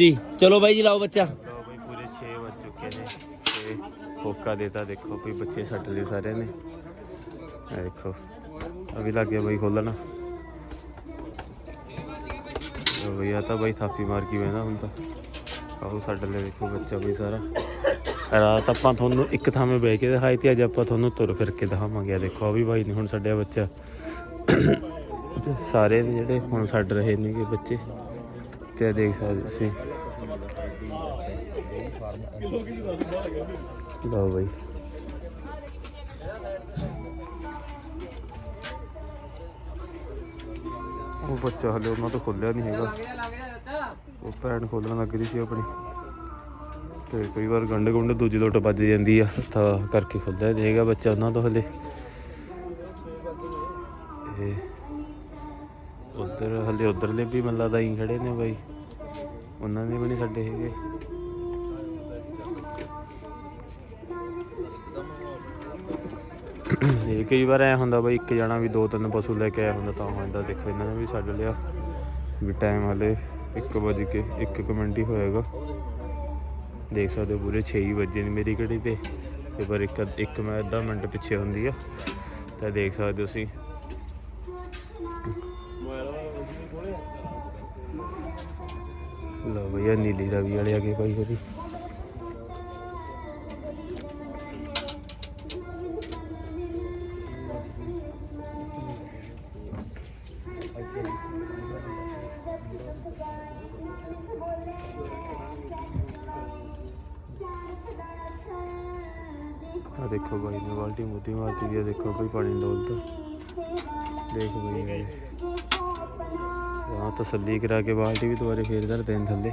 ਜੀ, ਚਲੋ ਬਾਈ ਜੀ, ਲਾਓ ਬੱਚਾ। ਲੋ ਬਈ, ਪੂਰੇ 6 ਵੱਜ ਚੁੱਕੇ ਨੇ ਤੇ ਹੋਕਾ ਦੇਤਾ ਦੇਖੋ ਕੋਈ ਬੱਚੇ ਛੱਡ ਲਏ ਸਾਰਿਆਂ ਨੇ। ਇਹ ਦੇਖੋ ਅਭੀ ਲੱਗ ਗਿਆ ਬਈ ਖੋਲਣਾ ਲੋ ਬਈ ਆ ਤਾਂ ਬਈ ਥਾਪੀ ਮਾਰ ਕੇ ਬਹਿੰਦਾ ਹੁਣ ਤਾਂ। ਆਹੋ ਛੱਡ ਲੈ ਦੇਖੋ ਬੱਚਾ ਬਈ ਸਾਰਾ। ਰਾਤ ਆਪਾਂ ਤੁਹਾਨੂੰ ਇੱਕ ਥਾਵੇਂ ਬਹਿ ਕੇ ਦਿਖਾਈ ਤੇ ਅੱਜ ਆਪਾਂ ਤੁਹਾਨੂੰ ਤੁਰ ਫਿਰ ਕੇ ਦਿਖਾਵਾਂਗੇ। ਆਹ ਦੇਖੋ ਆ ਵੀ ਬਾਈ ਨੇ ਹੁਣ ਛੱਡਿਆ ਬੱਚਾ। ਸਾਰੇ ਨੇ ਜਿਹੜੇ ਹੁਣ ਛੱਡ ਰਹੇ ਨੇਗੇ ਬੱਚੇ। ਤੇ ਆਹ ਦੇਖ ਸਕਦੇ ਤੁਸੀਂ। ਲਓ ਬਈ। ਉਹ ਬੱਚਾ ਹਲੇ ਉਹਨਾਂ ਤੋਂ ਖੁੱਲਿਆ ਨਹੀਂ ਹੈਗਾ। ਉਹ ਭੈਣ ਖੋਲਣ ਲੱਗ ਰਹੀ ਸੀ ਆਪਣੀ। ਤੇ ਕਈ ਵਾਰ ਗੰਢ ਗੁੰਡ ਦੂਜੀ ਲੋਟ ਵੱਜ ਜਾਂਦੀ ਆ, ਤਾਂ ਕਰਕੇ ਖੁੱਲਿਆ ਨਹੀਂ ਹੈਗਾ ਬੱਚਾ ਉਹਨਾਂ ਤੋਂ ਹਲੇ। ਤੇ ਉਧਰ, ਹਲੇ ਉਧਰਲੇ ਵੀ ਮੱਲਾ ਦਾ ਹੀ ਖੜੇ ਨੇ ਬਾਈ। ਉਹਨਾਂ ਨੇ ਵੀ ਨਹੀਂ ਛੱਡੇ ਹੈਗੇ। ਇਹ ਕਈ ਵਾਰ ਐ ਹੁੰਦਾ ਬਈ ਇੱਕ ਜਣਾ ਵੀ ਦੋ ਤਿੰਨ ਪਸ਼ੂ ਲੈ ਕੇ ਆਇਆ ਹੁੰਦਾ ਤਾਂ ਹੋ ਜਾਂਦਾ। ਦੇਖੋ ਇਹਨਾਂ ਨੇ ਵੀ ਛੱਡ ਲਿਆ ਵੀ ਟਾਈਮ ਹਲੇ 1 ਵਜੇ ਕੇ 1 ਮਿੰਟ ਹੀ ਹੋਏਗਾ। ਦੇਖ ਸਕਦੇ ਹੋ ਪੂਰੇ 6 ਹੀ ਵਜੇ ਨੇ ਮੇਰੀ ਘੜੀ ਤੇ। ਤੇ ਪਰ ਇੱਕ ਇੱਕ ਮੈਂ ਅੱਧਾ ਮਿੰਟ ਪਿੱਛੇ ਹੁੰਦੀ ਆ। ਤਾਂ ਦੇਖ ਸਕਦੇ ਹੋ ਤੁਸੀਂ। ਲਓ ਭਈਆ ਨੀਲੀ ਰਵੀ ਵਾਲੇ ਆ ਗਏ ਭਾਈ ਉਹਦੀ ਆ ਦੇਖੋ ਭਾਈ ਨੇ ਬਾਲਟੀ ਮੁੱਦੀ ਮਾਰਦੀ ਵੀ ਆ, ਦੇਖੋ ਕੋਈ ਪਾਣੀ ਡੋਲਦਾ। ਦੇਖ ਭਾਈ ਹਾਂ, ਤਸੱਲੀ ਕਰਾ ਕੇ ਬਾਲਟੀ ਵੀ ਦੁਬਾਰੇ ਫੇਰ ਦਰ ਦੇਣ ਥੱਲੇ।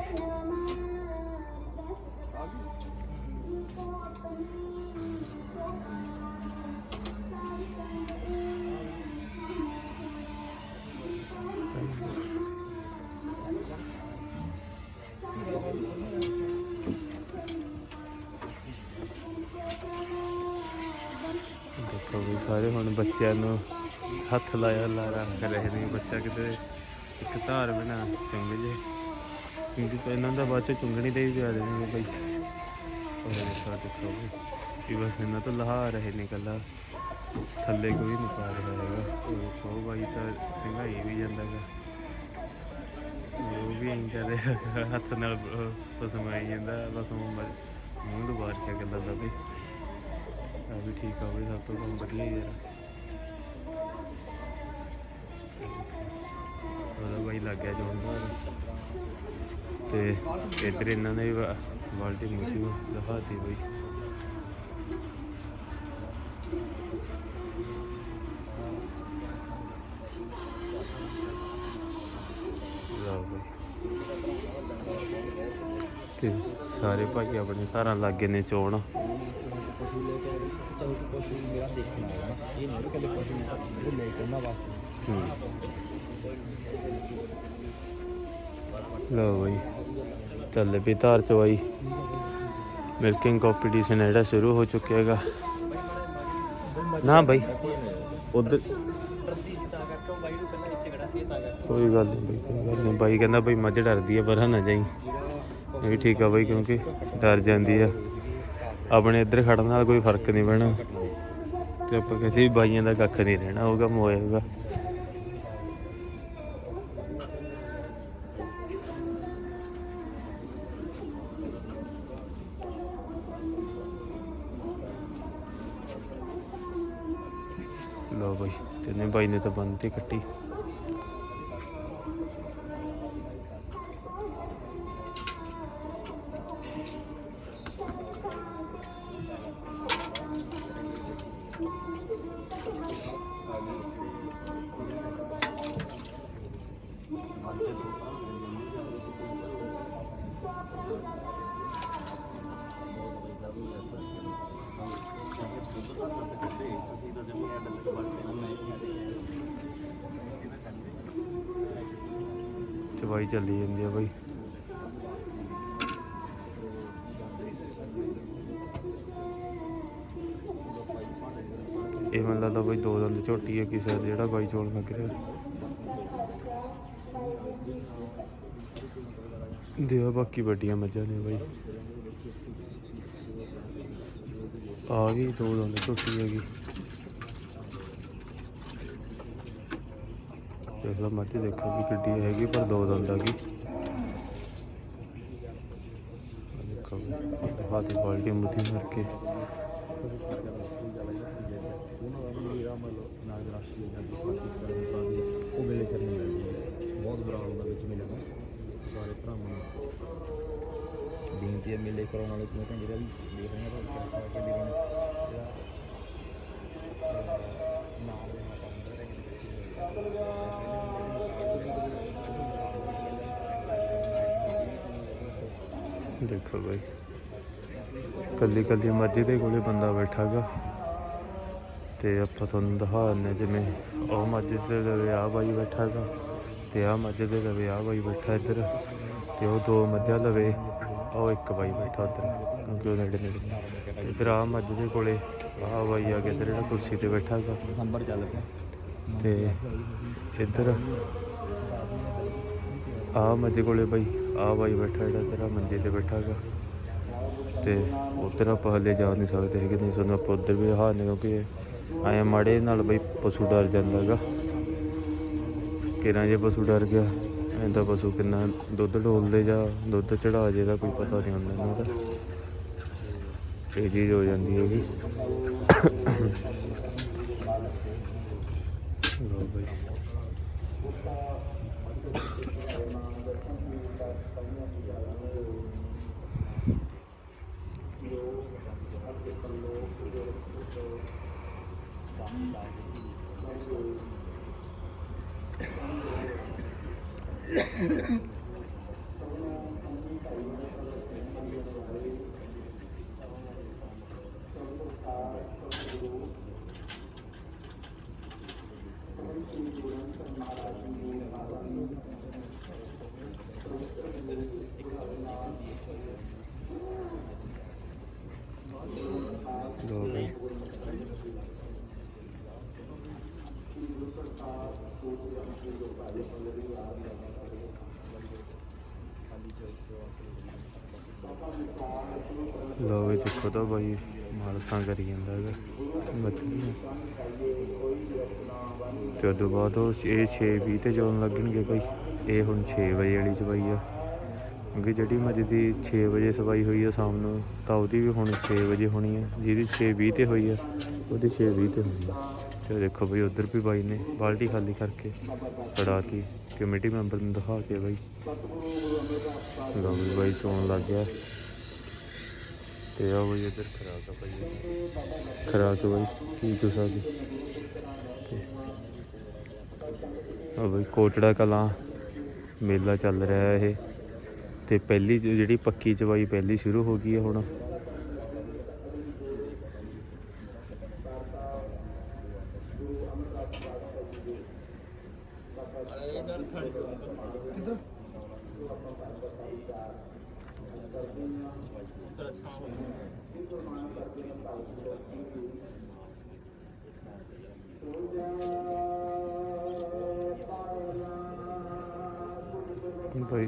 ਸਾਰੇ ਹੁਣ ਬੱਚਿਆਂ ਨੂੰ ਹੱਥ ਲਾਇਆ ਲਾ ਰੱਖ ਰਹੇ ਨੇ ਬੱਚਾ ਕਿਤੇ ਇੱਕ ਧਾਰ ਬਣਾ ਚੰਗ ਜੇ ਕਿਉਂਕਿ ਇਹਨਾਂ ਦਾ ਬਾਅਦ ਚ ਚੁੰਗਣੀ ਦੇ ਵੀ ਪਿਆ ਦੇਣਗੇ ਬਈ। ਉਹ ਦੇਖੋ ਦੇਖੋ ਵੀ ਬਸ ਇਹਨਾਂ ਤੋਂ ਲਹਾ ਰਹੇ ਨੇ ਕੱਲਾ ਥੱਲੇ ਕੋਈ ਨਹੀਂ ਪਾ ਰਿਹਾ ਹੈਗਾ। ਉਹ ਦੇਖੋ ਬਾਈ ਤਾਂ ਚੰਗਾਈ ਵੀ ਜਾਂਦਾ ਹੈਗਾ। ਉਹ ਵੀ ਇੰਜ ਕਰ ਰਿਹਾ ਹੱਥ ਨਾਲ ਪਸਮਾਈ ਜਾਂਦਾ, ਬਸ ਉਹ ਮੂੰਹ ਦੁਬਾਰ ਕੇ ਗੱਲਾਂ ਦਾ ਵੀ। ਆ ਵੀ ਠੀਕ ਆ ਵੀ ਸਭ ਤੋਂ ਕੰਮ ਵਧੀਆ ਹੀ ਯਾਰ। ਉਹਦਾ ਬਾਈ ਲੱਗ ਗਿਆ ਜੋਨ ਬਾਹਰ। ਤੇ ਇੱਧਰ ਇਹਨਾਂ ਨੇ ਬਾਲਟੀ ਮੁੱਛੀ ਦਿਖਾਤੀ ਬਈ। ਤੇ ਸਾਰੇ ਭਾਈ ਆਪਣੇ ਘਰਾਂ ਲਾਗੇ ਨੇ ਚੋਣ। ਪਸ਼ੂ ਮੇਰਾ ਦੇਖਣ ਇਹ ਨਹੀਂ ਕਿ ਪਸ਼ੂ ਲੈ ਕੇ ਉਹਨਾਂ ਵਾਸਤੇ। ਲਓ ਬਈ, ਚੱਲ ਵੀ ਧਾਰ ਚਵਾਈ ਮਿਲਕਿੰਗ ਕੰਪੀਟੀਸ਼ਨ ਜਿਹੜਾ ਸ਼ੁਰੂ ਹੋ ਚੁੱਕਿਆ ਹੈਗਾ। ਨਾ ਬਈ ਉਧਰ ਕੋਈ ਗੱਲ ਨਹੀਂ ਬਈ, ਕੋਈ ਗੱਲ ਨਹੀਂ ਬਾਈ ਕਹਿੰਦਾ ਬਈ ਮੱਝ ਡਰਦੀ ਆ, ਪਰ ਨਾ ਜਾਈ। ਇਹ ਵੀ ਠੀਕ ਆ ਬਈ, ਕਿਉਂਕਿ ਡਰ ਜਾਂਦੀ ਆ। ਆਪਣੇ ਇੱਧਰ ਖੜਨ ਨਾਲ ਕੋਈ ਫ਼ਰਕ ਨਹੀਂ ਪੈਣਾ। ਤੇ ਆਪਾਂ ਕਹਿੰਦੇ ਵੀ ਬਾਈਆਂ ਦਾ ਕੱਖ ਨਹੀਂ ਰਹਿਣਾ, ਉਹ ਕੰਮ ਤਾਂ ਬੰਦ ਤੇ ਕੱਟੀ ਚਵਾਈ ਚੱਲੀ ਜਾਂਦੀ ਆ ਬਾਈ। ਇਹ ਮੈਨੂੰ ਲੱਗਦਾ ਬਈ ਦੋ ਦੰਦ ਝੋਟੀ ਹੈ ਕਿਸੇ ਜਿਹੜਾ ਬਾਈ ਚੋਲ ਲੱਗ ਰਿਹਾ। ਦਿਆ ਬਾਕੀ ਵੱਡੀਆਂ ਮੱਝਾਂ ਨੇ ਬਾਈ। ਆ ਗਈ ਦੋ ਦੰਦ ਝੋਟੀ ਹੈਗੀ। ਦੇਖ ਲਾ ਮੱਝ ਦੇਖੋ ਵੀ ਕਿੱਡੀ ਹੈਗੀ, ਪਰ ਦੋ ਦੰਦ ਹੈਗੀ ਆਹ ਦੇਖੋ ਵੀ ਹਾਥੀ ਬਾਲਟੀ ਮੁੱਠੀ ਮਾਰ ਕੇ। ਉਹ ਵੇਲੇ ਸਿਰ ਨਹੀਂ ਮਿਲਦੀ ਬਹੁਤ ਬੁਰਾ ਹਾਲ ਵਿੱਚ ਮਿਲਣ ਸਾਰੇ ਭਰਾਵਾਂ ਨੂੰ ਬੇਨਤੀ ਹੈ ਮੇਲੇ ਕਰਾਉਣ ਵਾਲੇ ਕਿਉਂ ਜਿਹੜਾ ਵੀ ਦੇਖ ਰਹੇ ਆ ਤਾਂ ਕਿਰਪਾ ਕਰਕੇ ਵੀਰਾਂ ਨੇ ਨਾਲ ਦੇਖੋ ਬਾਈ। ਕੱਲੀ ਕੱਲੀ ਮਰਜ਼ੀ ਦੇ ਕੋਲੇ ਬੰਦਾ ਬੈਠਾ ਗਾ ਤੇ ਆਪਾਂ ਤੁਹਾਨੂੰ ਦਿਖਾ ਜਿਵੇਂ ਉਹ ਮੱਝ ਦੇ ਲਵੇ ਆ ਬਾਈ ਬੈਠਾ ਗਾ ਤੇ ਆ ਮੱਝ ਦੇ ਲਵੇ ਆ ਬਾਈ ਬੈਠਾ ਇੱਧਰ ਤੇ ਉਹ ਦੋ ਮੱਝਾਂ ਲਵੇ ਉਹ ਇੱਕ ਬਾਈ ਬੈਠਾ ਉੱਧਰ, ਕਿਉਂਕਿ ਉਹ ਨੇੜੇ ਨੇੜੇ ਇੱਧਰ ਆ ਮੱਝ ਦੇ ਕੋਲੇ ਆ ਬਾਈ ਆ ਕੇ ਇੱਧਰ ਜਿਹੜਾ ਕੁਰਸੀ ਤੇ ਬੈਠਾ ਗਾ ਚੱਲ ਪਿਆ। ਤੇ ਇੱਧਰ ਆ ਮੱਝ ਕੋਲੇ ਬਾਈ, ਆ ਬਾਈ ਬੈਠਾ ਜਿਹੜਾ ਤੇਰਾ, ਮੰਜੇ ਤੇ ਬੈਠਾ ਗਾ ਤੇ ਉੱਧਰ ਆਪਾਂ ਹਲੇ ਜਾ ਨਹੀਂ ਸਕਦੇ ਹੈਗੇ, ਨਹੀਂ ਸਾਨੂੰ ਆਪਾਂ ਉੱਧਰ ਵੀ ਹਾਰ ਨਹੀਂ ਕਿਉਂਕਿ ਆਏ ਮਾੜੇ ਨਾਲ ਬਈ ਪਸ਼ੂ ਡਰ ਜਾਂਦਾ ਗਾ ਕਿਰਾਂ ਜੇ ਪਸ਼ੂ ਡਰ ਗਿਆ ਐਂਦਾ ਪਸ਼ੂ ਕਿੰਨਾ ਦੁੱਧ ਡੋਲਦੇ ਜਾਂ ਦੁੱਧ ਚੜਾ ਜੇ ਦਾ ਕੋਈ ਪਤਾ ਨਹੀਂ ਹੁੰਦਾ ਇਹਨਾਂ ਦਾ। ਇਹ ਚੀਜ਼ ਹੋ ਜਾਂਦੀ ਹੈਗੀ। ਲਓ ਬਈ ਲਓ ਬਈ ਲਓ ਬਾਈ ਮਾਲਸਾਂ ਕਰੀ ਜਾਂਦਾ ਹੈਗਾ। ਮੱਛੀ ਤੇ ਉਦੋਂ ਬਾਅਦ ਉਹ ਇਹ 6 20 ਤੇ ਜਾਣ ਲੱਗਣਗੇ ਬਾਈ। ਇਹ ਹੁਣ 6 ਵਜੇ ਵਾਲੀ ਚਵਾਈ ਆ। ਕਿਉਂਕਿ ਜਿਹੜੀ ਮੱਝ ਦੀ 6 ਵਜੇ ਸਵਾਈ ਹੋਈ ਆ ਸ਼ਾਮ ਨੂੰ, ਤਾਂ ਉਹਦੀ ਵੀ ਹੁਣ 6 ਵਜੇ ਹੋਣੀ ਆ। ਜਿਹਦੀ 6 20 ਤੇ ਹੋਈ ਆ, ਉਹਦੀ 6 20 ਤੇ ਹੋਣੀ ਆ। ਤੇ ਦੇਖੋ ਬਈ, ਉਧਰ ਵੀ ਬਾਈ ਨੇ ਬਾਲਟੀ ਖਾਲੀ ਕਰਕੇ ਫੜਾਤੀ। ਕਮੇਟੀ ਮੈਂਬਰ ਨੂੰ ਦਿਖਾ ਕੇ ਬਾਈ। ਲਓ ਬਾਈ ਚੋਣ ਲੱਗ ਗਿਆ। ਤੇ ਆ ਬਈ ਇਧਰ ਖਰਾਕ ਆ ਭਾਈ ਖਰਾਕ ਬਈ, ਕੀ ਕੁਛ ਆ ਜੀ? ਆ ਬਈ ਕੋਟੜਾ ਕਲਾਂ ਮੇਲਾ ਚੱਲ ਰਿਹਾ ਇਹ। ਤੇ ਪਹਿਲੀ ਜਿਹੜੀ ਪੱਕੀ ਚਵਾਈ ਪਹਿਲੀ ਸ਼ੁਰੂ ਹੋ ਗਈ ਹੈ ਹੁਣ। ਬਾਈ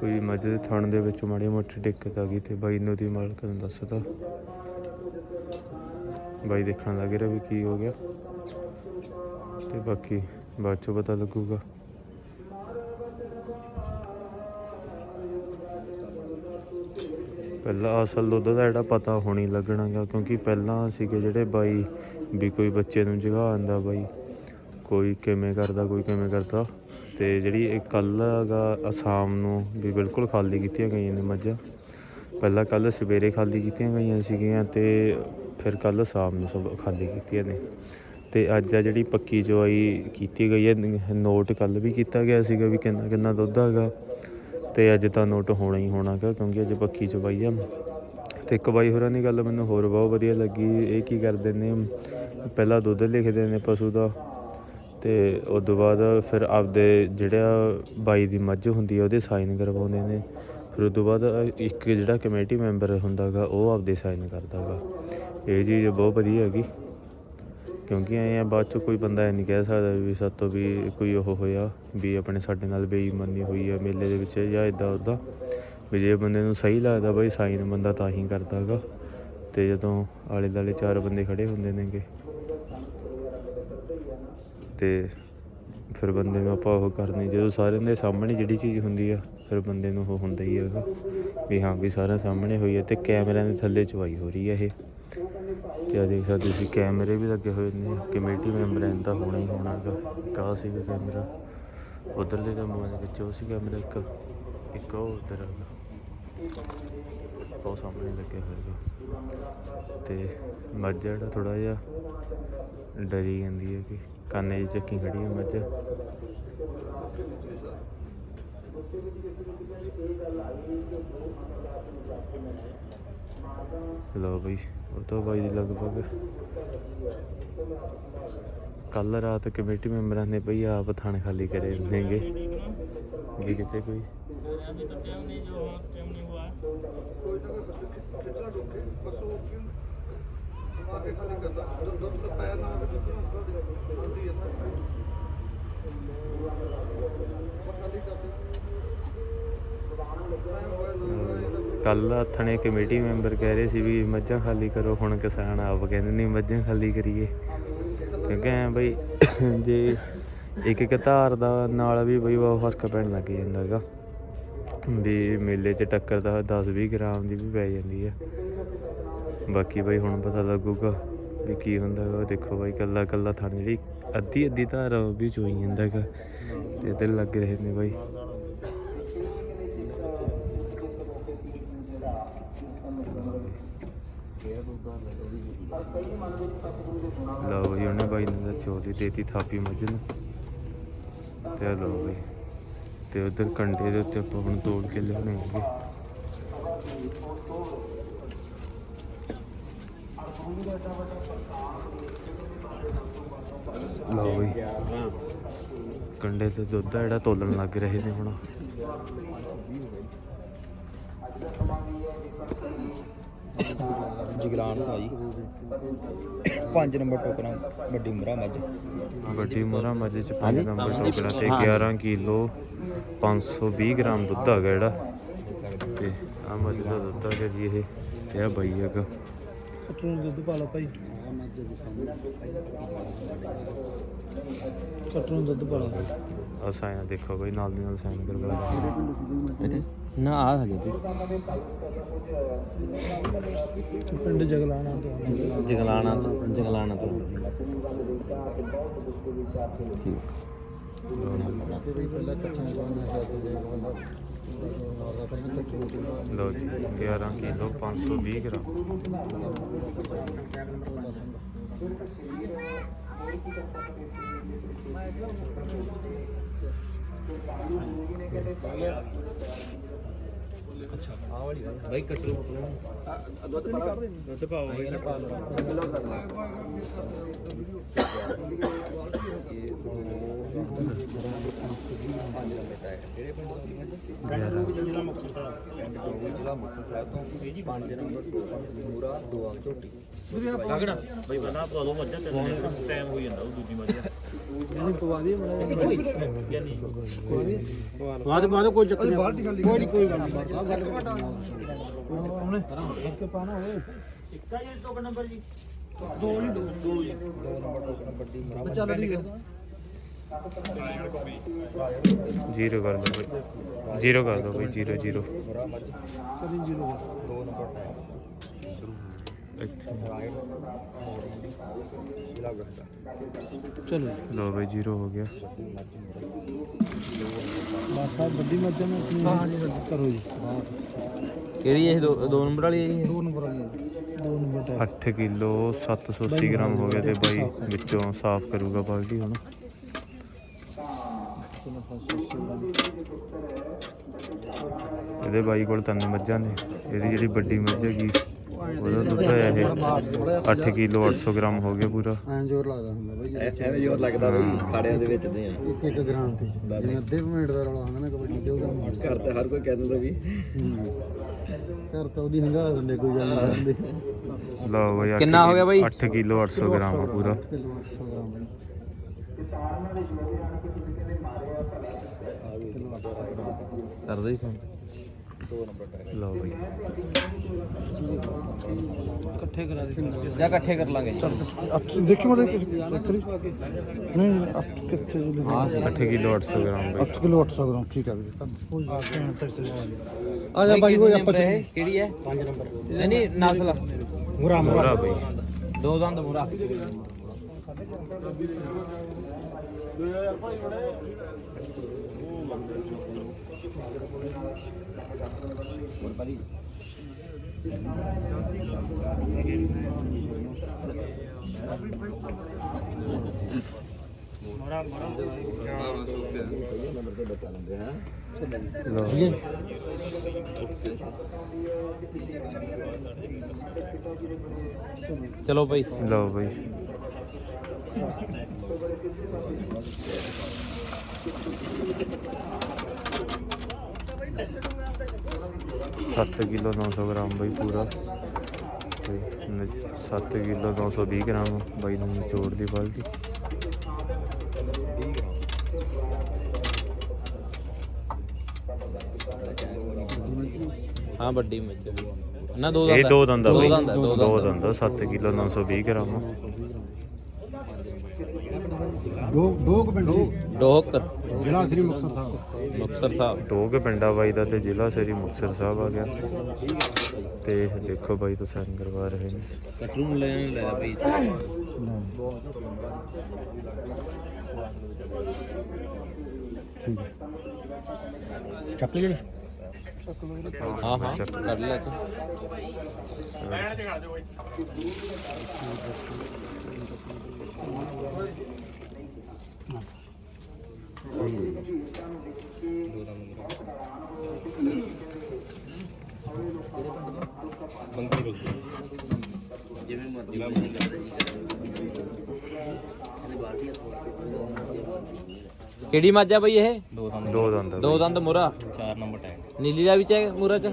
ਕੋਈ ਮੱਝ ਦੇ ਥਣ ਦੇ ਵਿੱਚ ਮਾੜੀ ਮੋਟੀ ਦਿੱਕਤ ਆ ਗਈ ਤੇ ਬਾਈ ਨੂੰ ਦੀ ਮਾਲਕ ਨੂੰ ਦੱਸਦਾ ਬਾਈ ਦੇਖਣ ਲੱਗ ਰਿਹਾ ਵੀ ਕੀ ਹੋ ਗਿਆ। ਤੇ ਬਾਕੀ ਬਾਅਦ ਚੋਂ ਪਤਾ ਲੱਗੂਗਾ। ਪਹਿਲਾਂ ਅਸਲ ਦੁੱਧ ਦਾ ਜਿਹੜਾ ਪਤਾ ਹੋਣੀ ਲੱਗਣਾਗਾ ਕਿਉਂਕਿ ਪਹਿਲਾਂ ਸੀਗੇ ਜਿਹੜੇ ਬਾਈ ਵੀ ਕੋਈ ਬੱਚੇ ਨੂੰ ਜਗਾ ਆਂਦਾ ਬਾਈ। ਕੋਈ ਕਿਵੇਂ ਕਰਦਾ, ਕੋਈ ਕਿਵੇਂ ਕਰਦਾ। ਤੇ ਜਿਹੜੀ ਇਹ ਕੱਲ ਹੈਗਾ ਅਸਾਮ ਨੂੰ ਵੀ ਬਿਲਕੁਲ ਖਾਲੀ ਕੀਤੀਆਂ ਗਈਆਂ ਨੇ ਮੱਝਾਂ। ਪਹਿਲਾਂ ਕੱਲ ਸਵੇਰੇ ਖਾਲੀ ਕੀਤੀਆਂ ਗਈਆਂ ਸੀਗੀਆਂ ਤੇ ਫਿਰ ਕੱਲ ਸ਼ਾਮ ਨੂੰ ਸਭ ਖਾਲੀ ਕੀਤੀਆਂ ਨੇ। ਤੇ ਅੱਜ ਆ ਜਿਹੜੀ ਪੱਕੀ ਚਵਾਈ ਕੀਤੀ ਗਈ ਹੈ ਨੋਟ ਕੱਲ ਵੀ ਕੀਤਾ ਗਿਆ ਸੀਗਾ ਵੀ ਕਿੰਨਾ ਕਿੰਨਾ ਦੁੱਧ ਹੈਗਾ। ਤੇ ਅੱਜ ਤਾਂ ਨੋਟ ਹੋਣਾ ਹੀ ਹੋਣਾ ਗਾ ਕਿਉਂਕਿ ਅੱਜ ਪੱਕੀ ਚਵਾਈ ਆ। ਤੇ ਇੱਕ ਬਾਈ ਹੋਰਾਂ ਦੀ ਗੱਲ ਮੈਨੂੰ ਹੋਰ ਬਹੁਤ ਵਧੀਆ ਲੱਗੀ, ਇਹ ਕੀ ਕਰਦੇ ਨੇ? ਪਹਿਲਾਂ ਦੁੱਧ ਲਿਖਦੇ ਨੇ ਪਸ਼ੂ ਦਾ। ਅਤੇ ਉਸ ਤੋਂ ਬਾਅਦ ਫਿਰ ਆਪਦੇ ਜਿਹੜਾ ਬਾਈ ਦੀ ਮੱਝ ਹੁੰਦੀ ਆ, ਉਹਦੇ ਸਾਈਨ ਕਰਵਾਉਂਦੇ ਨੇ। ਫਿਰ ਉਸ ਤੋਂ ਬਾਅਦ ਇੱਕ ਜਿਹੜਾ ਕਮੇਟੀ ਮੈਂਬਰ ਹੁੰਦਾ ਗਾ, ਉਹ ਆਪਦੇ ਸਾਈਨ ਕਰਦਾ ਗਾ। ਇਹ ਚੀਜ਼ ਬਹੁਤ ਵਧੀਆ ਹੈਗੀ। ਕਿਉਂਕਿ ਐਂ ਆ, ਬਾਅਦ ਚ ਕੋਈ ਬੰਦਾ ਇਹ ਨਹੀਂ ਕਹਿ ਸਕਦਾ ਵੀ ਸਾਤੋਂ ਵੀ ਕੋਈ ਉਹ ਹੋਇਆ, ਵੀ ਆਪਣੇ ਸਾਡੇ ਨਾਲ ਬੇਈਮਾਨੀ ਹੋਈ ਆ ਮੇਲੇ ਦੇ ਵਿੱਚ ਜਾਂ ਇਦਾਂ ਉਦਾਂ ਵੀ ਜੇ ਬੰਦੇ ਨੂੰ ਸਹੀ ਲੱਗਦਾ ਬਈ ਸਾਈਨ ਬੰਦਾ ਤਾਂ ਹੀ ਕਰਦਾ ਹੈਗਾ ਤੇ ਜਦੋਂ ਆਲੇ ਦੁਆਲੇ ਚਾਰ ਬੰਦੇ ਖੜੇ ਹੁੰਦੇ ਨੇਗੇ ਤੇ ਫਿਰ ਬੰਦੇ ਨੂੰ ਆਪਾਂ ਉਹ ਕਰਨੀ, ਜਦੋਂ ਸਾਰਿਆਂ ਦੇ ਸਾਹਮਣੇ ਜਿਹੜੀ ਚੀਜ਼ ਹੁੰਦੀ ਆ, ਫਿਰ ਬੰਦੇ ਨੂੰ ਉਹ ਹੁੰਦਾ ਹੀ ਹੈਗਾ ਵੀ ਹਾਂ ਵੀ ਸਾਰਾ ਸਾਹਮਣੇ ਹੋਈ ਹੈ ਤੇ ਕੈਮਰਿਆਂ ਦੇ ਥੱਲੇ ਚਵਾਈ ਹੋ ਰਹੀ ਹੈ ਇਹ। ਤੇ ਆ ਦੇਖ ਸਕਦੇ ਤੁਸੀਂ ਕੈਮਰੇ ਵੀ ਲੱਗੇ ਹੋਏ ਨੇ, ਕਮੇਟੀ ਮੈਂਬਰਾਂ ਦਾ ਹੋਣਾ ਹੀ ਹੋਣਾ ਹੈਗਾ ਕਾ ਸੀਗਾ ਕੈਮਰਾ, ਉਧਰਲੇ ਦੇ ਮੋਬਾਈਲ ਵਿੱਚ ਉਹ ਸੀ ਕੈਮਰਾ, ਇੱਕ ਇੱਕ ਉਹ ਉਧਰ ਹੈਗਾ ਉਹ ਸਾਹਮਣੇ ਲੱਗਿਆ ਹੋਏਗਾ ਤੇ ਮੱਝ ਜਿਹੜਾ ਥੋੜਾ ਜਿਹਾ ਡਰੀ ਜਾਂਦੀ ਹੈ ਕਿ ਕਾਨੇ 'ਚ ਚੱਕੀ ਖੜੀ ਹੈ ਮੱਝ। ਲਓ ਬਈ, ਉਹ ਤੋਂ ਬਾਈ ਦੀ ਲਗਭਗ ਕੱਲ ਰਾਤ ਕਮੇਟੀ ਮੈਂਬਰਾਂ ਨੇ ਬਈ ਆਪ ਥਾਣੇ ਖਾਲੀ ਕਰੇ ਨੇਗੇ ਵੀ ਕਿਤੇ ਕੋਈ? ਕੱਲ ਥਣੇ ਕਮੇਟੀ ਮੈਂਬਰ ਕਹਿ ਰਹੇ ਸੀ ਵੀ ਮੱਝਾਂ ਖਾਲੀ ਕਰੋ, ਹੁਣ ਕਿਸਾਨ ਆਪ ਕਹਿੰਦੇ ਨਹੀਂ ਮੱਝਾਂ ਖਾਲੀ ਕਰੀਏ। ਕਿਉਂਕਿ ਐ ਬਈ। ਜੇ ਇੱਕ ਇੱਕ ਧਾਰ ਦਾ ਨਾਲ ਵੀ ਬਈ ਬਹੁਤ ਫ਼ਰਕ ਪੈਣ ਲੱਗ ਜਾਂਦਾ ਹੈਗਾ। ਵੀ ਮੇਲੇ 'ਚ ਟੱਕਰ ਦਾ 10 20 ਗ੍ਰਾਮ ਦੀ ਵੀ ਪੈ ਜਾਂਦੀ ਹੈ ਬਾਕੀ ਬਈ ਹੁਣ ਪਤਾ ਲੱਗੂਗਾ ਵੀ ਕੀ ਹੁੰਦਾ ਹੈਗਾ। ਦੇਖੋ ਬਾਈ ਕੱਲਾ ਕੱਲਾ ਥਣ ਜਿਹੜੀ ਅੱਧੀ ਅੱਧੀ ਧਾਰ ਉਹ ਵੀ ਚੋਈ ਜਾਂਦਾ ਹੈਗਾ। ਤੇ ਇਹਦੇ ਲੱਗ ਰਹੇ ਨੇ ਬਾਈ। ਲਓ ਬਈ, ਉਹਨੇ ਬਾਈ ਨੇ ਚੋਦੀ ਦੇਤੀ ਥਾਪੀ ਮੱਝ ਨੂੰ। ਤੇ ਲਓ ਬਈ, ਤੇ ਉਧਰ ਕੰਡੇ ਦੇ ਉੱਤੇ ਆਪਾਂ ਹੁਣ ਤੋੜ ਕੇ ਲਿਆਉਣੇ ਹੈਗੇ। ਲਓ ਬਈ, ਕੰਡੇ ਤੇ ਦੁੱਧ ਆ ਜਿਹੜਾ ਤੋਲਣ ਲੱਗ ਰਹੇ ਨੇ ਹੁਣ। ਜਗਰਾਨ ਦਾ ਜੀ 5 ਨੰਬਰ ਟੋਕਰਾ ਵੱਡੀ ਉਮਰਾ ਮੱਝ। ਵੱਡੀ ਮੋਹਰਾ ਮੱਝ ਚ 5 ਨੰਬਰ ਟੋਕਰਾ ਤੇ 11 ਕਿਲੋ 520 ਗ੍ਰਾਮ ਦੁੱਧ ਆ ਗਿਆ ਜਿਹੜਾ। ਤੇ ਆ ਮੱਝ ਦਾ ਦੁੱਧ ਆ ਗਿਆ ਜੀ ਇਹ ਤੇ ਆ ਬਾਈ ਹੈਗਾ। ਖੱਟੂ ਨੂੰ ਦੁੱਧ ਪਾ ਲਓ ਭਾਈ। ਖੱਟੂ ਨੂੰ ਦੁੱਧ ਪਾ ਲਓ। ਆ ਦੇਖੋ ਬਈ ਨਾਲ ਦੀ ਨਾਲ ਸਾਈਨ ਕਰਵਾ ਦਿਓ ਨਾ ਆ ਹਜੇ ਪਿੰਡ ਜਗਲਾਣਾ ਤੋਂ। ਜਗਲਾਣਾ ਤੋਂ ਜਗਲਾਣਾ ਤੋਂ। ਲਓ ਜੀ 11 ਕਿਲੋ 520 ਗ੍ਰਾਮ। ਬਾਈ ਕਟਰੂ ਦੁੱਧ ਪਾ ਦੁੱਧ ਪਾਓ ਬਾਈ ਪਾ ਜ਼ਿਲ੍ਹਾ ਮੁਕਤਸਰ ਸਾਹਿਬ ਜ਼ਿਲ੍ਹਾ ਮੁਕਤਸਰ ਸਾਹਿਬ ਤੋਂ ਜੀ 5 ਨੰਬਰ ਪੂਰਾ ਦੋ ਝੋਟੀ ਬਈ ਬਣਾ ਪਾ ਲਓ ਮੱਝਾਂ ਟਾਈਮ ਹੋ ਜਾਂਦਾ, ਉਹ ਦੂਜੀ ਮੱਝ ਇਹਨੂੰ ਪਵਾ ਦਈਏ ਬੜਾ ਯਾਨੀ ਬਾਅਦ ਬਾਅਦ ਕੋਈ ਚੱਕਰ ਨਹੀਂ ਬਾਹਰ ਨਿਕਲ ਕੋਈ ਨਹੀਂ ਕੋਈ ਗੱਲ ਨਹੀਂ ਆ ਗੱਲ ਉਹਨੇ ਕਰਕੇ ਪਾਣਾ ਹੋਵੇ ਇੱਕਾ ਹੀ ਟੋਕ ਨੰਬਰ ਜੀ ਦੋ ਨਹੀਂ ਦੋ ਦੋ ਜੀ ਦੋ ਨੰਬਰ ਟੋਕਨ ਵੱਡੀ ਮਰਾ ਚੱਲ ਰਹੀ ਹੈ ਜ਼ੀਰੋ ਕਰ ਦਿਓ ਬਈ ਚਲੋ। ਬਈ ਜ਼ੀਰੋ ਹੋ ਗਿਆ। ਬਸ ਆ ਵੱਡੀ ਮੱਝਾਂ ਨੂੰ ਅਸੀਂ ਹਾਂ। ਜੀ ਕਰੋ ਜੀ। ਕਿਹੜੀ ਇਹ ਦੋ ਦੋ ਨੰਬਰ ਵਾਲੀ ਹੈ ਦੋ ਨੰਬਰ ਵਾਲੀ ਦੋ ਨੰਬਰ ਟੈਗ 8 ਕਿਲੋ 780 ਗ੍ਰਾਮ ਹੋ ਗਿਆ ਤੇ ਬਾਈ ਵਿੱਚੋਂ ਸਾਫ਼ ਕਰੂਗਾ ਬਾਲਟੀ ਹੁਣ। ਇਹਦੇ ਬਾਈ ਕੋਲ ਤਿੰਨ ਮੱਝਾਂ ਨੇ। ਇਹਦੀ ਜਿਹੜੀ ਵੱਡੀ ਮੱਝ ਹੈਗੀ। ਉਹਦਾ ਦੁੱਧ ਹੈ ਇਹ 8 ਕਿਲੋ 800 ਗ੍ਰਾਮ ਹੋ ਗਿਆ ਪੂਰਾ। ਐਂ ਜ਼ੋਰ ਲੱਗਦਾ ਹੁੰਦਾ ਬਾਈ। ਐਵੇਂ ਜ਼ੋਰ ਲੱਗਦਾ ਬਈ ਖਾੜਿਆਂ ਦੇ ਵਿੱਚ ਦੇ ਆ। ਇੱਕ ਇੱਕ ਗ੍ਰਾਮ ਤੇ। ਜਿਵੇਂ ਅੱਧੇ ਮਿੰਟ ਦਾ ਰੌਲਾ ਹੁੰਦਾ ਨਾ ਕਬੱਡੀ ਦੇ ਉਹ ਕੰਮ ਘਰ ਤੇ ਹਰ ਕੋਈ ਕਹਿ ਦਿੰਦਾ ਵੀ। ਘਰ ਤਾਂ ਉਹਦੀ ਹੰਗਾ ਦਿੰਦੇ ਕੋਈ ਨਹੀਂ ਹੁੰਦੀ ਲਓ ਬਈ ਕਿੰਨਾ ਹੋ ਗਿਆ ਬਈ? 8 ਕਿਲੋ 800 ਗ੍ਰਾਮ ਆ ਪੂਰਾ। ਕਰਦਾ ਹੀ ਫੋਨ। ਲਓ ਬਈ। ਇਕੱਠੇ ਕਰਾ ਦੇ। ਜਾਂ ਇਕੱਠੇ ਕਰ ਲਾਂਗੇ। ਜੀ ਦੇਖੀ ਮੜੇ ਨਹੀਂ ਅੱਠ ਕਿੱਥੇ ਜੀ ਹਾਂ 8 ਕਿਲੋ 800 ਗ੍ਰਾਮ ਬਈ। 8 ਕਿਲੋ 800 ਗ੍ਰਾਮ ਠੀਕ ਹੈ ਵੀਰੇ। ਆ ਜਾ ਬਾਈ ਉਹ ਆਪਾਂ। ਕਿਹੜੀ ਹੈ? 5 ਨੰਬਰ। ਨਹੀਂ ਨਹੀਂ ਨਸਲ ਮੁਰਾ ਪੂਰਾ ਬਈ। ਦੋ ਦੰਦ ਮੁਰਾ। ਲਓ ਜੀ। चलो भाई लो भाई Thank you. 7 ਕਿਲੋ 900 ਗ੍ਰਾਮ ਬਈ ਪੂਰਾ। ਤੇ 7 ਕਿਲੋ 920 ਗ੍ਰਾਮ ਬਈ ਨੂੰ ਨਿਚੋੜ ਦੀ ਬਲਦੀ ਹਾਂ ਵੱਡੀ ਮੱਝ ਨਾ ਦੋ ਦੰਦ ਇਹ ਦੋ ਦੰਦ ਆ ਬਈ। ਦੋ ਦੰਦ 7 ਕਿਲੋ 920 ਗ੍ਰਾਮ ਕੁ ਪਿੰਡ ਸੀ। ਡੋਕ ਜ਼ਿਲ੍ਹਾ ਸ੍ਰੀ ਮੁਕਤਸਰ ਸਾਹਿਬ। ਮੁਕਤਸਰ ਸਾਹਿਬ। ਟੋਕ ਪਿੰਡਾ ਬਾਈ ਦਾ ਤੇ ਜ਼ਿਲ੍ਹਾ ਸ੍ਰੀ ਮੁਕਤਸਰ ਸਾਹਿਬ ਆ ਗਿਆ। ਤੇ ਦੇਖੋ ਬਾਈ ਤੋਂ ਸਾਈਨ ਕਰਵਾ ਰਹੇ ਨੇ। ਕਟਰੂ ਨੂੰ ਲੈਣ ਲੈ ਲੈ ਭਾਈ। ਚੱਕ ਲਈ ਹਾਂ ਹਾਂ। ਕਰ ਲੈ ਤੂੰ। ਕਿਹੜੀ ਮੱਝ ਆ ਬਈ ਇਹ ਦੋ ਦੰਦ ਆ ਦੋ ਬਈ। ਦੰਦ ਮੁਰਾ 4 ਨੰਬਰ ਟੈਗ ਨੀਲੀ ਦਾ ਵਿੱਚ ਹੈ ਮੁਰਾ ਚ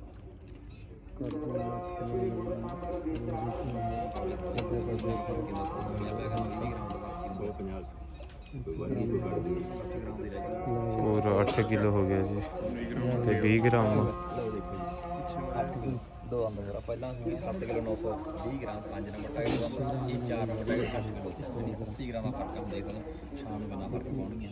ਪੂਰਾ 8 ਕਿਲੋ ਹੋ ਗਿਆ ਜੀ ਤੇ 20 ਗ੍ਰਾਮ ਦੋ ਦੰਦ ਮੁਰਾ ਪਹਿਲਾਂ ਸੀ 7 ਕਿਲੋ 920 ਗ੍ਰਾਮ 5 ਨੰਬਰ ਟੈਗ ਦੋ ਇਹ 4 ਨੰਬਰ ਟੈਗ 8 ਕਿਲੋ 80 ਗ੍ਰਾਮ ਦਾ ਫ਼ਰਕ ਹੁੰਦਾ ਇਹ ਸ਼ਾਮ ਨੂੰ ਕਿੰਨਾ ਫ਼ਰਕ ਪਾਉਣਗੀਆਂ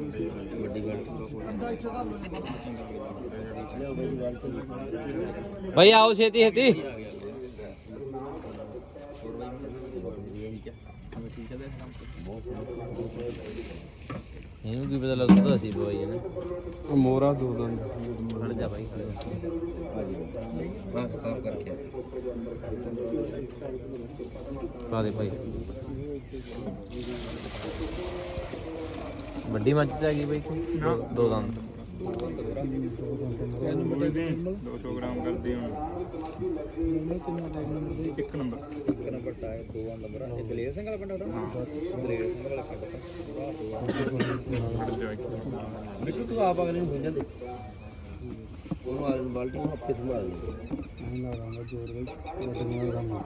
ਭਾਈ ਆਓ ਛੇਤੀ ਛੇਤੀ। ਇਹਨੂੰ ਕੀ ਪਤਾ ਲੱਗਦਾ ਸੀ ਬਈ ਨੇ? ਮੋਰਾ ਦੋ ਦੰਦ ਖੜ ਜਾ ਭਾਈ ਖੜ ਜਾ। ਬਸ ਸਾਫ਼ ਕਰਕੇ ਪਾ ਦੇ ਭਾਈ ਵੱਡੀ ਮੱਝ ਤੇ ਹੈਗੀ ਬਈ। ਦੋ- ਦੋ ਦੰਦ। 200 ਗ੍ਰਾਮ ਕਰਦੀ ਹੁਣ ਇੱਕ ਨੰਬਰ। ਇੱਕ ਨੰਬਰ ਟਾਇਰ ਦੋ ਨੰਬਰ ਇਹ ਦਲੇਰ ਸਿੰਘ ਵਾਲਾ ਪਿੰਡ ਉਹਦਾ ਦਲੇਰ ਸਿੰਘ ਵਾਲਾ ਪਿੰਡ ਨਿਕਲ ਤੂੰ ਆਪ ਅਗਲੇ ਨੂੰ ਭੇਜ ਜਾਂਦੇ। ਉਹਨੂੰ ਆਲੇ ਬਾਲਟੀ ਨੂੰ ਹੱਥੇ ਸੰਭਾਲ ਦੇ ਨਾ ਰੰਗਾ ਜੋਰ ਬਈ। ਵੱਡੀਆਂ ਰੰਗਾ।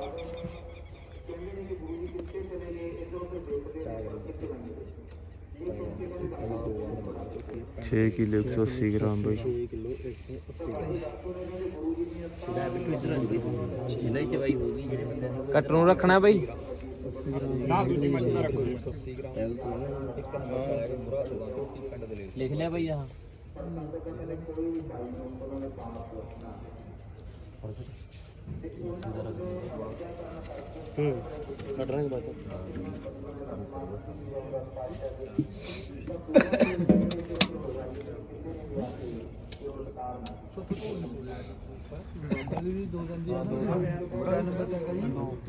6 ਕਿਲੋ 180 ਗ੍ਰਾਮ ਬਈ। ਕਿਲੋ 180 ਡਾਇਬੀਟਿਸ ਨਾਲ ਜੁੜੀ ਛੇਲਾ ਹੀ ਚਵਾਈ ਹੋਊਗੀ ਜਿਹੜੇ ਬੰਦੇ ਨੇ ਕੱਟ ਨੂੰ ਰੱਖਣਾ ਬਈ। ਲਿਖ ਲਿਆ ਬਈ ਆਹ। ਹੂੰ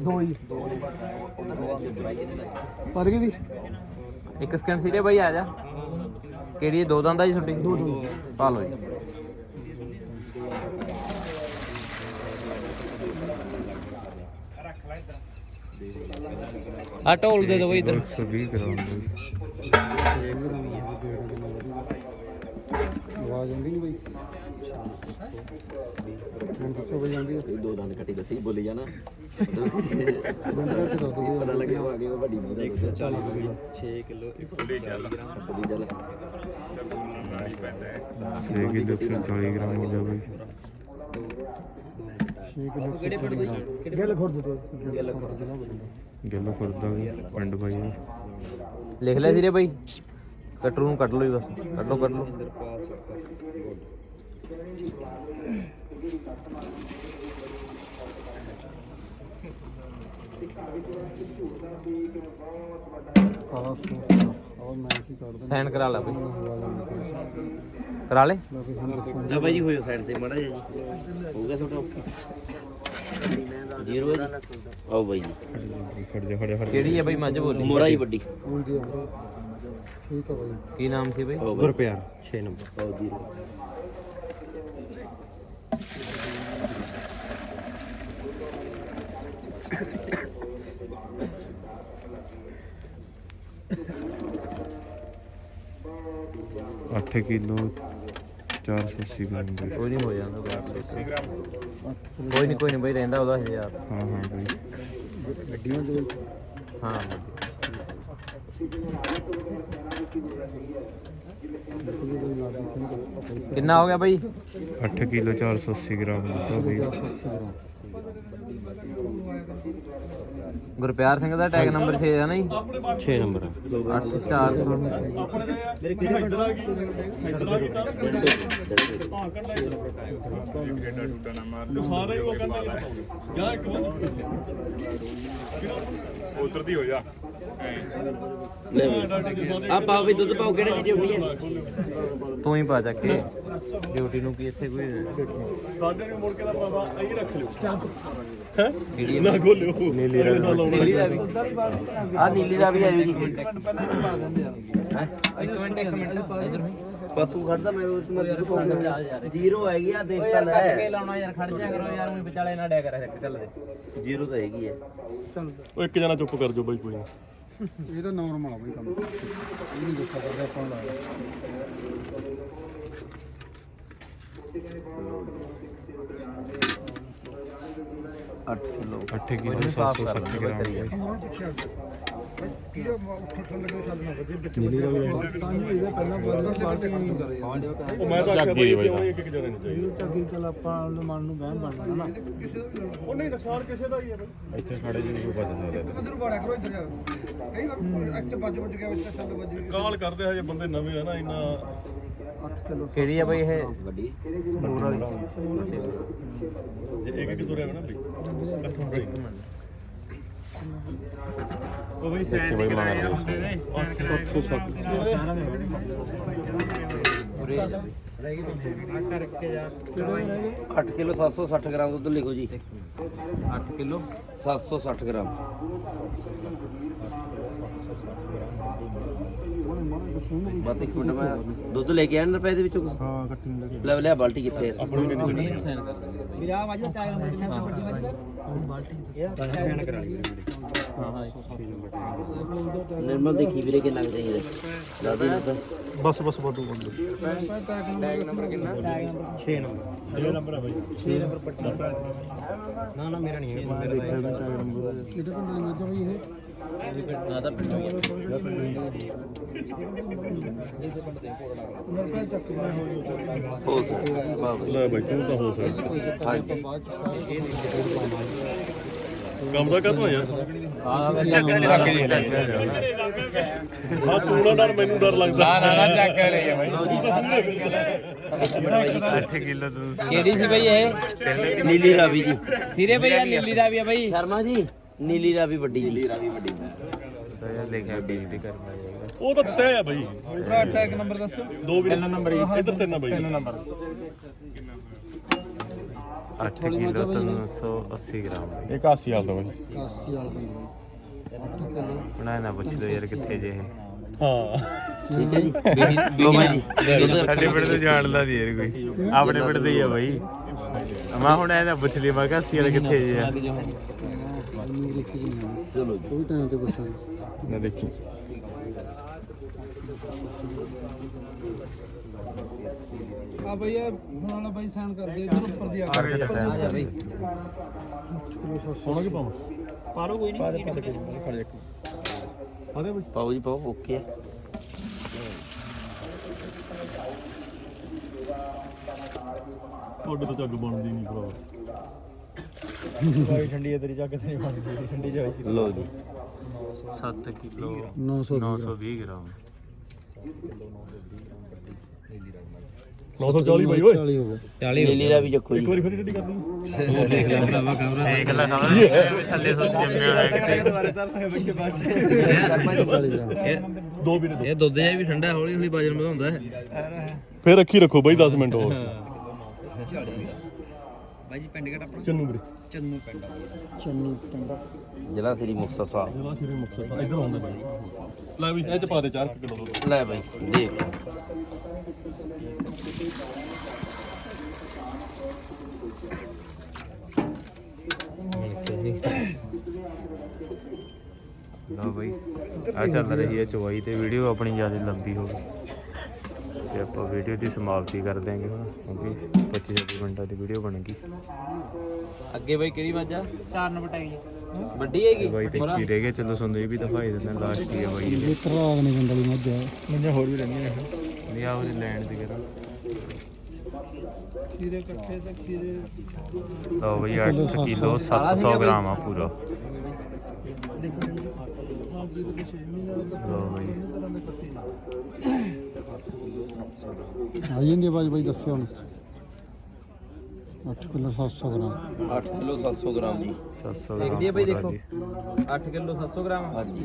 ਦੋ ਪਰ ਗਈ ਵੀ? ਇੱਕ ਸਕਿੰਟ ਸੀਰੇ ਬਈ ਆ ਜਾ। ਕਿਹੜੀ ਦੋ ਦੰਦਾ ਜੀ ਛੁੱਟੀ। ਦੋ ਦੋ। ਪਾ ਲਓ ਜੀ। ਆ ਢੋਲ ਦੇ ਦੋ ਬਈ ਇਧਰ 120 ਗ੍ਰਾਮ ਬਈ ਆਵਾਜ਼ ਆਉਂਦੀ ਨਹੀਂ ਬਈ? ਹੁਣ ਦੱਸੋ ਬਈ ਆਉਂਦੀ ਹੈ ਦੋ ਦੰਦ ਕੱਟੀ ਦੱਸੀ ਬੋਲੀ ਜਾਣਾ। ਬੰਦਾ ਕਿਦੋਂ ਦੋ। ਪਤਾ ਲੱਗਿਆ ਉਹ ਆ ਗਿਆ ਉਹ ਵੱਡੀ ਮੋਹ ਦਾ 140 6 ਕਿਲੋ 140 ਚੱਲ 6 ਕਿਲੋ 140 ਗ੍ਰਾਮ ਹੋ ਬਈ। 6 ਕਿਲੋ ਕਿਹੜੇ ਪਿੰਡ ਬਈ? ਗੱਲ ਖੁਰਦ ਤੋਂ। ਗੱਲ ਖੁਰਦ। ਜ਼ਿਲ੍ਹਾ ਬਠਿੰਡਾ ਗਿੱਲ ਖੁਰਦਾ ਵੀ ਪਿੰਡ ਬਾਈ ਦਾ। ਲਿਖ ਲਿਆ ਸੀਰੇ ਬਈ? ਕਟਰੂ ਨੂੰ ਕੱਟ ਲਓ ਜੀ ਬਸ। ਕੱਟ ਲਓ ਕੱਟ ਲਓ। ਕਾਲਾ ਸੂਟ ਔਰ ਮੈਂ ਕੀ ਕਰ ਦਿੰਦਾ? ਸਾਈਨ ਕਰਾ ਲੈ ਬਈ। ਕਰਾ ਲੈ। ਲੈ ਬਾਈ ਜੀ ਹੋਇਓ ਸਾਈਡ ਤੇ ਮੜਾ ਜੀ। ਹੋ ਗਿਆ ਤੁਹਾਡਾ ਜ਼ੀਰੋ ਹੈ ਜੀ। ਆਓ ਬਾਈ ਜੀ। ਖੜ ਜਾ ਖੜ ਜਾ ਜਾ ਕਿਹੜੀ ਹੈ ਬਈ? ਮੱਝ ਬੋਲੀ। ਮੋਰਾ ਹੀ ਵੱਡੀ। ਠੀਕ ਆ ਬਾਈ। ਕੀ ਨਾਮ ਸੀ ਬਈ? ਗੁਰਪਿਆਰ 6 ਨੰਬਰ। ਆਓ ਜ਼ੀਰੋ ਅੱਠ ਕਿਲੋ 480 ਗ੍ਰਾਮ ਬਈ ਕੋਈ ਨਹੀਂ ਹੋ ਜਾਂਦਾ ਕੋਈ ਨਹੀਂ ਕੋਈ ਨਹੀਂ ਬਈ ਰਹਿੰਦਾ ਉਹਦਾ 1000 ਹਾਂ ਹਾਂ ਬਈ। ਗੱਡੀਆਂ ਦੇ ਹਾਂ। ਦੀ ਦਾ ਕਿੰਨਾ ਹੋ ਗਿਆ ਬਈ? 8 ਕਿਲੋ 480 ਗ੍ਰਾਮ ਦੁੱਧ ਬਈ। ਗੁਰਪਿਆਰ ਸਿੰਘ ਦਾ ਟੈਗ ਨੰਬਰ 6 ਹੈ ਨਾ ਜੀ? 6 ਨੰਬਰ 8400 ਆ। ਪਾਓ ਵੀ ਦੁੱਧ ਪਾਓ ਕਿਹੜੇ ਦੀ ਡਿਊਟੀ ਹੈ? ਤੂੰ ਹੀ ਪਾ ਚੱਕ ਕੇ। ਡਿਊਟੀ ਨੂੰ ਕੀ ਇੱਥੇ ਕੋਈ ਸਾਡੇ ਨੂੰ ਮੁੜ ਕੇ ਦਾ ਬਾਬਾ ਅਹੀਂ ਰੱਖ ਲਿਓ। ਕਿਹੜੀ ਨਾ ਖੋਲਿਓ। ਨੀਲੀ ਦਾ। ਵੀ ਆ ਨੀਲੀ ਦਾ ਵੀ ਆਈ ਜੀ। ਇੱਕ ਮਿੰਟ ਇੱਕ ਮਿੰਟ ਇਧਰ ਬਾਤੂ ਖੜਦਾ ਮੈਂ ਉਹ ਮੈਂ ਦੁੱਧ ਪਾਉਂਦਾ ਜ਼ੀਰੋ ਹੈਗੀ ਆ ਦੇਖ ਤਾਂ ਲੈ। ਲਾਉਣਾ ਯਾਰ ਖੜ ਜਾ ਕਰੋ ਯਾਰ ਉਹ ਵਿਚਾਲੇ ਨਾ ਡਿਆ ਕਰ ਇੱਕ ਚੱਲ ਦੇ। ਜ਼ੀਰੋ ਤਾਂ ਹੈਗੀ ਹੈ ਉਹ ਇੱਕ ਜਣਾ ਚੁੱਪ ਕਰ ਜਾਓ ਬਾਈ ਕੋਈ ਨਾ ਇਹ ਤਾਂ ਨਾਰਮਲ ਆ ਬਈ ਕੰਮ। ਇਹ ਨਹੀਂ ਦੇਖਿਆ ਕਰਦੇ ਆਪਾਂ ਲਾਇਆ ਅੱਠ ਕਿਲੋ। 8 kilo 760 gram. ਨੀਲੀ ਦਾ ਵੀ ਤਾਂ ਜੋ ਇਹਦਾ ਪਹਿਲਾਂ ਬਾਅਦ ਪਾਰਟੀ ਨਹੀਂ ਕਰੇ ਜਾਂਦੇ ਉਹ ਮੈਂ ਤਾਂ ਆਖਿਆ ਬਾਈ ਕਿਉਂ ਇੱਕ ਇੱਕ ਜਣੇ ਨਹੀਂ ਚਾਹੀਦੇ ਇਹ ਚੱਕੀ ਚਲ ਆਪਾਂ ਨੂੰ ਮਨ ਨੂੰ ਵਹਿਮ ਬਣ ਜਾਣਾ ਨਾ ਉਹ ਨਹੀਂ ਨੁਕਸਾਨ ਕਿਸੇ ਦਾ ਹੀ ਹੈ ਬਾਈ। ਇੱਥੇ ਖੜੇ ਜੀ ਕੋਈ ਬਚ ਸਕਦਾ ਕਾਲ ਕਰਦੇ ਹਜੇ ਬੰਦੇ ਨਵੇਂ ਆ ਨਾ ਇੰਨਾ 8 ਕਿਲੋ ਕਿਹੜੀ ਆ ਬਈ ਇਹ ਵੱਡੀ ਜੇ ਇੱਕ ਇੱਕ ਤੁਰਿਆ ਹੋਣਾ ਬਈ ਉਹ ਮਾਰ ਦੇ 8 ਕਿਲੋ 760 ਗ੍ਰਾਮ ਦੁੱਧ ਲਿਖੋ ਜੀ। 8 ਕਿਲੋ? 760 ਗ੍ਰਾਮ। ਬਸ ਇੱਕ ਮਿੰਟ ਮੈਂ ਦੁੱਧ ਲੈ ਕੇ ਆਇਆ ਨਾ ਰੁਪਏ ਦੇ ਵਿੱਚੋਂ? ਹਾਂ ਕੱਟੀ ਲੈ ਲਿਆ ਬਾਲਟੀ ਕਿੱਥੇ ਹੈ? ਆਪਣੀ ਕਿੰਨੀ ਸਾਈਨ ਕਰ ਵੀਰ ਆ ਵਾਜਾ ਟੈਗ ਨੰਬਰ ਹਾਂ ਹਾਂ ਨਿਰਮਲ ਦੇਖੀ ਵੀਰੇ ਕਿੰਨਾ ਕੁ ਚਾਹੀਦਾ। ਦਾਦੀ ਨੂੰ ਤਾਂ। ਬਸ ਬਸ ਵਾਧੂ ਬੰਦ ਟੈਗ ਨੰਬਰ ਕਿੰਨਾ? 6 ਨੰਬਰ। ਇਹ ਨੰਬਰ ਹੈ ਬਾਈ। 6 ਨੰਬਰ ਪੱਟੀ। ਨਾ ਨਾ ਮੇਰਾ ਨਹੀਂ ਹੈ। ਮੈਂ ਦੇਖਿਆ ਮੈਂ ਟੈਗ ਨੰਬਰ। ਕਿਹਦੇ ਪਿੰਡ ਦੇ ਵਿੱਚ ਬਈ ਇਹ? ਨਾ ਤਾਂ ਪਿੰਡ ਹੀ ਆ। ਚੱਕ ਮੈਂ ਹੋ ਹੋ ਸਕਦਾ ਵਾਹ ਬਈ। ਲੈ ਬਾਈ ਤੂੰ ਤਾਂ ਹੋ ਸਕਦਾ ਸਾਰੇ ਕੰਮ ਦਾ ਕਰਨਾ ਯਾਰ ਹਾਂ ਤੂੰ ਨਾ ਡਰ ਮੈਨੂੰ ਡਰ ਲੱਗਦਾ। ਨਾ ਨਾ ਚੱਕ ਰਹੀ ਹੈ 8 ਕਿਲੋ ਤੋਂ ਕਿਹੜੀ ਸੀ ਬਈ ਇਹ? ਨੀਲੀ ਰਾਵੀ ਜੀ। ਸਿਰੇ ਬਈ ਆ ਨੀਲੀ ਦਾ ਵੀ ਆ ਬਈ। ਸ਼ਰਮਾ ਜੀ। ਨੀਲੀ ਰਾਵੀ ਵੱਡੀ ਜੀ। ਨੀਲੀ ਰਾਵੀ ਵੱਡੀ ਲਿਖਿਆ ਕਰਨਾ ਉਹ ਤਾਂ ਤੈ ਆ ਬਾਈ। ਉਤਰਾ ਅਟੈਕ ਨੰਬਰ ਦੱਸੋ। ਦੋ ਵੀ ਤਿੰਨ ਨੰਬਰ ਇੱਧਰ ਤਿੰਨ ਆ ਬਾਈ। ਤਿੰਨ ਨੰਬਰ 8 ਕਿਲੋ 380 ਗ੍ਰਾਮ। ਇਹ 81 ਹਾਲ ਦਾ ਬਾਈ। 81 ਵਾਲਾ ਬਈ। 8 ਕਿਲੋ। ਬਣਾਇਆ ਨਾ ਪੁੱਛ ਲਓ ਯਾਰ ਕਿੱਥੇ ਜੇ ਇਹ। ਹਾਂ। ਠੀਕ ਹੈ ਜੀ। ਲੋ ਬਾਈ। ਜੀ ਦੁੱਧ ਸਾਡੇ ਪਿੰਡ ਤੋਂ ਜਾਣਦਾ ਨਹੀਂ ਯਾਰ ਕੋਈ। ਆਪਣੇ ਪਿੰਡ ਦੇ ਹੀ ਆ ਬਾਈ। ਮੈਂ ਹੁਣ ਇਹਦਾ ਪੁੱਛ ਲਈ ਮੈਂ ਕਿਹਾ ਸੀ ਵਾਲੇ ਕਿੱਥੇ ਜੇ ਆ। ਚਲੋ ਕੋਈ ਟਾਈਮ ਤੇ ਪੁੱਛਾਂਗੇ ਨਾ ਦੇਖੀ। ਆ ਬਈ ਇਹ ਹੁਣ ਵਾਲਾ ਬਾਈ ਸਾਈਨ ਕਰ ਦੇ ਇਧਰ ਉੱਪਰ ਦੀ ਆ। ਆ ਜਾ ਬਈ। ਸੋਣਾ ਕਿ ਪਾਵਾਂ? ਪਾਰੋ ਕੋਈ ਨਹੀਂ ਖੜ ਜਾ ਆਦੇ ਬਾਈ? ਪਾਓ ਜੀ ਪਾਓ ਓਕੇ ਤੁਹਾਡੇ ਤੋਂ ਝੱਗ ਬਣਦੀ ਨਹੀਂ ਭਰਾ ਲੋ ਜੀ। 7 ਕਿਲੋ। 900 920 ਗ੍ਰਾਮ। 940 ਬਾਈ ਓਏ। 40 ਹੋ ਗਿਆ 40 ਨੀਲੀ ਰਾਵੀ ਚੱਕੋ ਇੱਕ ਜੀ ਵਾਰੀ ਫਿਰ ਟੱਡੀ ਕਰ ਦੀ ਦੇਖ ਲੈ ਭਰਾਵਾ ਕਮਰਾ ਦੇਖ ਲੈ ਖਬਰ ਥੱਲੇ ਤੋਂ। ਜੰਮਿਆ ਹੋਇਆ ਕਿਤੇ 40 ਗ੍ਰਾਮ। ਇਹ ਦੋ ਵੀ ਨੇ ਇਹ ਦੁੱਧ ਜਿਹਾ ਵੀ ਠੰਡਾ ਹੌਲੀ ਹੌਲੀ ਵਜਨ ਵਧਾਉਂਦਾ ਹੈ ਫਿਰ ਰੱਖੀ ਰੱਖੋ ਬਾਈ 10 ਮਿੰਟ ਹੋਰ। ਬਾਈ ਜੀ ਪਿੰਡ ਕਿਹੜਾ ਆਪਣਾ? ਚੰਨੂ ਵੀਰੇ। ਚੰਨੂ ਪਿੰਡ ਚੰਨੀ ਟੰਡਾ ਜ਼ਿਲ੍ਹਾ ਸ੍ਰੀ ਮੁਕਤਸਰ ਸਾਹਿਬ। ਜ਼ਿਲ੍ਹਾ ਸ਼੍ਰੀ ਮੁਕਤਸਰ ਸਾਹਿਬ। ਇੱਧਰ ਆਉਂਦਾ ਬਾਈ। ਲੈ ਵੀ ਇਹ ਚ ਪਾ ਦੇ 4 ਕਿਲੋ ਦੁੱਧ। ਲੈ ਬਾਈ ਦੇਖ। ਲਓ ਬਈ ਆ ਚੱਲ ਰਹੀ ਹੈ ਚਵਾਈ ਤੇ ਵੀਡੀਓ ਆਪਣੀ ਜ਼ਿਆਦਾ ਲੰਬੀ ਹੋ ਗਈ। ਤੇ ਆਪਾਂ ਵੀਡੀਓ ਦੀ ਸਮਾਪਤੀ ਕਰ ਦਿਆਂਗੇ ਹੁਣ ਕਿਉਂਕਿ 25 26 ਮਿੰਟਾਂ ਦੀ ਵੀਡੀਓ ਬਣ ਗਈ ਅੱਗੇ ਬਾਈ ਕਿਹੜੀ ਮੱਝ ਆ ਚਾਰ ਨੰਬਰ ਟਾਈ ਵੱਡੀ ਹੈਗੀ? ਤੇ ਬਾਈ ਤੇ ਕੀ ਰਹਿ ਗਿਆ ਚਲੋ ਇਹ ਵੀ ਦਿਖਾਈ ਦਿੰਦਾ ਲਾਸਟ ਹੀ ਆ ਬਾਈ ਇਹ ਤਰਾਗ ਨਹੀਂ ਗੰਡਲੀ ਮੱਝ ਆ ਮੰਨਿਆ ਹੋਰ ਵੀ ਰਹਿੰਦੀਆਂ ਨਹੀਂ ਆ ਉਹਦੀ ਲੈਣ ਦੀ ਕਰਾਂ ਖੀਰੇ ਇਕੱਠੇ ਤੇ ਖੀਰੇ ਲਓ ਬਈ 8 ਕਿਲੋ 700 ਗ੍ਰਾਮ ਆ ਪੂਰਾ। ਲਓ ਬਈ। ਆ ਜਾਂਦੀ ਬਾਈ ਬਾਈ ਦੱਸਿਓ ਹੁਣ। 8 ਕਿਲੋ 700 ਗ੍ਰਾਮ। 8 ਕਿਲੋ 700 ਗ੍ਰਾਮ ਜੀ। 700 ਦੇਖਦੀ ਗ੍ਰਾਮ ਹੈ ਬਈ ਦੇਖੋ। ਜੀ 8 ਕਿਲੋ 700 ਗ੍ਰਾਮ। ਹਾਂਜੀ।